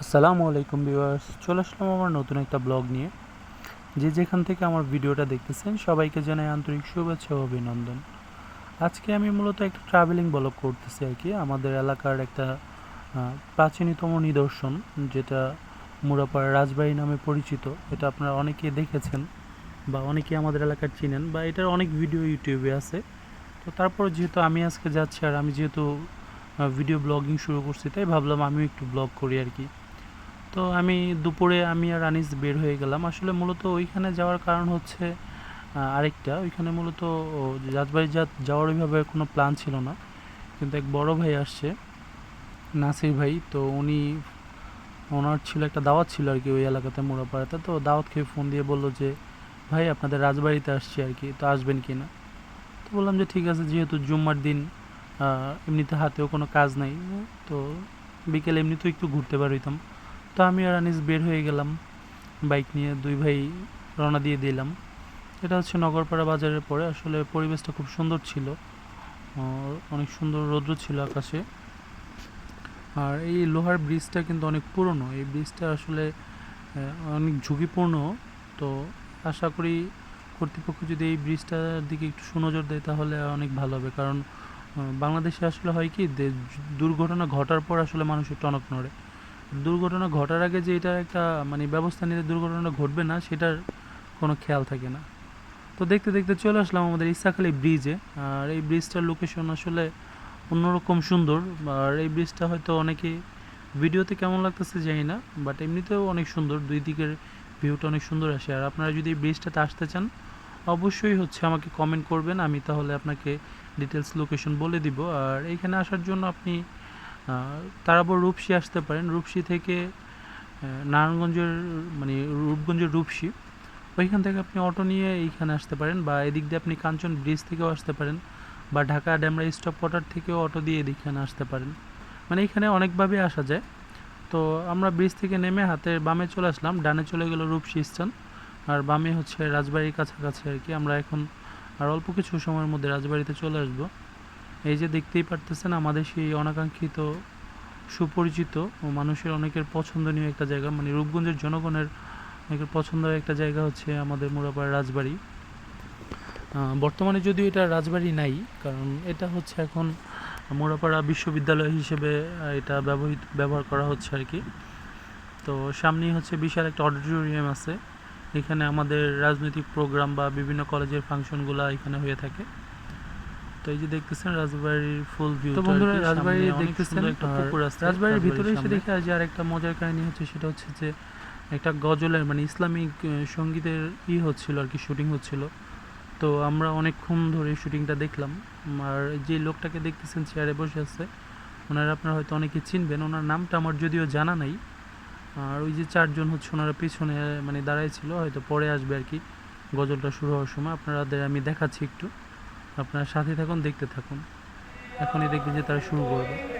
আসসালামু আলাইকুম ভিউয়ার্স, চলে আসলাম আমার নতুন একটা ব্লগ নিয়ে। যে যেখান থেকে আমার ভিডিওটা দেখতেছেন, সবাইকে জানাই আন্তরিক শুভেচ্ছা ও অভিনন্দন। আজকে আমি মূলত একটা ট্রাভেলিং ব্লগ করতেছি আর কি। আমাদের এলাকার একটা প্রাচীনতম নিদর্শন, যেটা মুরাপাড়া রাজবাড়ি নামে পরিচিত। এটা আপনারা অনেকে দেখেছেন বা অনেকে আমাদের এলাকার চিনেন বা এটার অনেক ভিডিও ইউটিউবে আছে। তো তারপর যেহেতু আমি আজকে যাচ্ছি আর আমি যেহেতু ভিডিও ব্লগিং শুরু করছি, তাই ভাবলাম আমিও একটু ব্লগ করি আর কি। তো আমি দুপুরে আমি আর আনিস বের হয়ে গেলাম। আসলে মূলত ওইখানে যাওয়ার কারণ হচ্ছে আরেকটা, ওইখানে মূলত রাজবাড়ি যা যাওয়ার ওইভাবে কোনো প্ল্যান ছিল না। কিন্তু এক বড় ভাই আসছে, নাসির ভাই, তো উনি, ওনার ছিল একটা দাওয়াত ছিল আর কি ওই এলাকাতে মোড়াপাড়াতে তো দাওয়াত খেয়ে ফোন দিয়ে বলল যে, ভাই, আপনাদের রাজবাড়িতে আসছি আর কি, তো আসবেন কি না? তো বললাম যে, ঠিক আছে, যেহেতু জুম্মার দিন এমনিতে হাতেও কোনো কাজ নাই, তো বিকেলে এমনিতেও একটু ঘুরতে বেরোইতাম। তো আমি আর আনিস বের হয়ে গেলাম, বাইক নিয়ে, দুই ভাই রওনা দিয়ে দিলাম। এটা হচ্ছে নগরপাড়া বাজারের পরে। আসলে পরিবেশটা খুব সুন্দর ছিল। অনেক সুন্দর রৌদ্র ছিল আকাশে। আর এই লোহার ব্রিজটা কিন্তু অনেক পুরনো। এই ব্রিজটা আসলে অনেক ঝুঁকিপূর্ণ। তো আশা করি কর্তৃপক্ষ যদি এই ব্রিজটার দিকে একটু সুনজর দেয়, তাহলে অনেক ভালো হবে। কারণ বাংলাদেশে আসলে হয় কি দুর্ঘটনা ঘটার পর আসলে মানুষের টনক নড়ে। দুর্ঘটনা ঘটার আগে যে এটা একটা মানে ব্যবস্থা নিতে দুর্ঘটনা ঘটবে না, সেটার কোনো খেয়াল থাকে না। তো দেখতে দেখতে চলে আসলাম আমাদের ইসাখালী ব্রিজে। আর এই ব্রিজটার লোকেশন আসলে অন্যরকম সুন্দর। আর এই ব্রিজটা হয়তো অনেকে ভিডিওতে কেমন লাগতেছে জানি না বাট এমনিতেও অনেক সুন্দর। দুই দিকের ভিউটা অনেক সুন্দর আসে। আর আপনারা যদি এই ব্রিজটাতে আসতে চান, অবশ্যই হচ্ছে আমাকে কমেন্ট করবেন, আমি তাহলে আপনাকে ডিটেলস লোকেশন বলে দিব। আর এইখানে আসার জন্য আপনি তারাবর রূপসী আসতে পারেন। রূপসী থেকে নারায়ণগঞ্জের মানে রূপগঞ্জের রূপসী। ওইখান থেকে আপনি অটো নিয়ে এইখানে আসতে পারেন বা এদিক দিয়ে আপনি কাঞ্চন ব্রিজ থেকেও আসতে পারেন বা ঢাকা ড্যামরা স্টপ কোয়ার্টার থেকেও অটো দিয়ে এদিকখানে আসতে পারেন। মানে এখানে অনেকভাবে আসা যায়। তো আমরা ব্রিজ থেকে নেমে হাতের বামে চলে আসলাম, ডানে চলে গেল রূপসী স্থান। আর বামে হচ্ছে রাজবাড়ির কাছাকাছি আর কি। আমরা এখন আর অল্প কিছু সময়ের মধ্যে রাজবাড়িতে চলে আসব। এই যে দেখতেই পারতেছেন, আমাদের সেই অনাকাঙ্ক্ষিত, সুপরিচিত ও মানুষের অনেকের পছন্দনীয় একটা জায়গা মানে রূপগঞ্জের জনগণের অনেকের পছন্দের একটা জায়গা হচ্ছে আমাদের মোড়াপাড়া রাজবাড়ি। বর্তমানে যদিও এটা রাজবাড়ি নাই কারণ এটা হচ্ছে এখন মোড়াপাড়া বিশ্ববিদ্যালয় হিসেবে এটা ব্যবহৃত ব্যবহার করা হচ্ছে আর কি তো সামনেই হচ্ছে বিশাল একটা অডিটোরিয়াম আছে। এখানে আমাদের রাজনৈতিক প্রোগ্রাম বা বিভিন্ন কলেজের ফাংশনগুলো এখানে হয়ে থাকে। তো এই যে দেখতেছেন রাজবাড়ির ফুল ভিউ তো বন্ধুরা, রাজবাড়ি দেখতেছেন একটা পুকুর আছে রাজবাড়ির ভিতরে এসে দেখে আর একটা মজার কাহিনী হচ্ছে সেটা হচ্ছে যে একটা গজলের মানে ইসলামিক সঙ্গীতের ই হচ্ছিল আর কি, শুটিং হচ্ছিল। তো আমরা অনেকক্ষণ ধরে শুটিংটা দেখলাম। আর যে লোকটাকে দেখতেছেন চেয়ারে বসে আছে, ওনারা আপনারা হয়তো অনেকে চিনবেন। ওনার নামটা আমার যদিও জানা নাই। আর ওই যে চারজন হচ্ছে, ওনারা পিছনে মানে দাঁড়ায় ছিল, হয়তো পরে আসবে আর কি। গজলটা শুরু হওয়ার সময় আপনাদের আমি দেখাচ্ছি একটু। আপনারা সাথে থাকুন, দেখতে থাকুন। এখনই দেখবেন যে তারা শুরু করবে।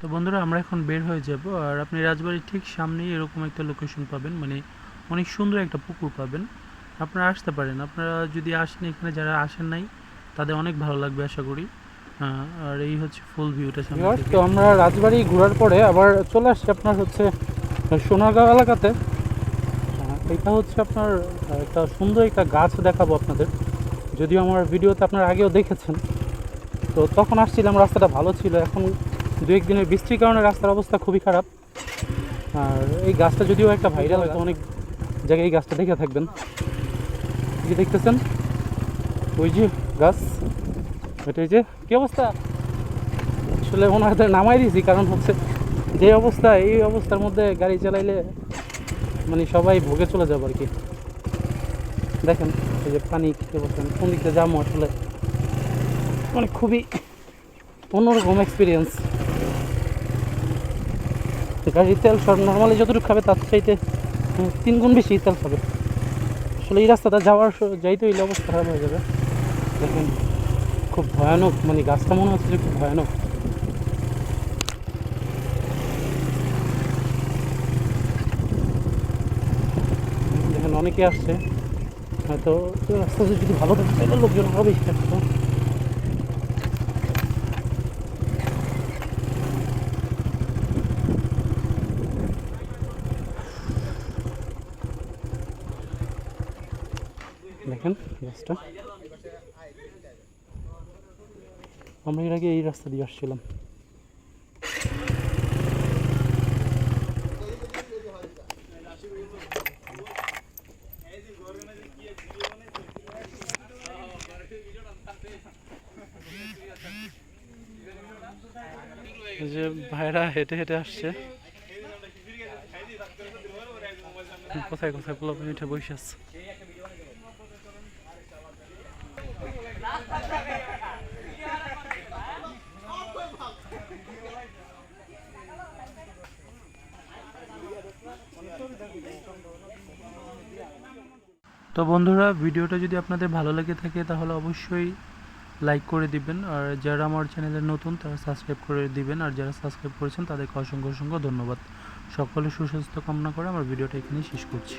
তো বন্ধুরা আমরা এখন বের হয়ে যাব আর আপনি রাজবাড়ির ঠিক সামনেই এরকম একটা লোকেশন পাবেন মানে অনেক সুন্দর একটা পুকুর পাবেন। আপনারা আসতে পারেন। আপনারা যদি আসেন এখানে যারা আসেন নাই তাদের অনেক ভালো লাগবে আশা করি। আর এই হচ্ছে ফুল ভিউটা সামনে তো আমরা রাজবাড়ি ঘোরার পরে আবার চলে আসছি আপনার হচ্ছে সোনারগাঁও এলাকাতে। এটা হচ্ছে আপনার একটা সুন্দর একটা গাছ দেখাবো আপনাদের। যদিও আমার ভিডিওতে আপনারা আগেও দেখেছেন। তো তখন আসছিলাম রাস্তাটা ভালো ছিল। এখন দু একদিনের বৃষ্টির কারণে রাস্তার অবস্থা খুবই খারাপ। আর এই গাছটা যদিও একটা ভাইরাল হয়তো অনেক জায়গায় এই গাছটা দেখে থাকবেন। কি দেখতেছেন, ওই যে গাছ ওইটা যে, কি অবস্থা? আসলে ওনার নামাই দিয়েছি, কারণ হচ্ছে যে অবস্থা, এই অবস্থার মধ্যে গাড়ি চালাইলে মানে সবাই ভোগে চলে যাবে আর কি। দেখেন, এই যে পানি, কি অবস্থা, কোন দিক দিয়ে যাব আসলে? মানে খুবই অন্যরকম এক্সপিরিয়েন্স গাড়ির তেল সব নর্মালি যতটুকু খাবে তার চাইতে তিন গুণ বেশি তেল খাবে। আসলে এই রাস্তাটা যাওয়ার যাইতে হইলে অবস্থা খারাপ হয়ে যাবে। দেখেন, খুব ভয়ানক মানে গাছটা মনে হচ্ছে যে খুব ভয়ানক। দেখেন, অনেকে আসছে। হয়তো রাস্তা যদি ভালো থাকে, তাহলে লোকজন আরও বেশি থাকতো দেখেন রাস্তা। আমরা এর আগে এই রাস্তা দিয়ে আসছিলাম। যে ভাইরা হেঁটে হেঁটে আসছে। কোথায় কোথায় পোলাপন উঠে বসে আছে। তো বন্ধুরা, ভিডিওটা যদি আপনাদের ভালো লেগে থাকে, তাহলে অবশ্যই লাইক করে দিবেন। আর যারা আমার চ্যানেলে নতুন, তারা সাবস্ক্রাইব করে দিবেন। আর যারা সাবস্ক্রাইব করেছেন, তাদেরকে অসংখ্য অসংখ্য ধন্যবাদ। সকলে সুস্বাস্থ্য কামনা করে আমার ভিডিওটা এখানেই শেষ করছি।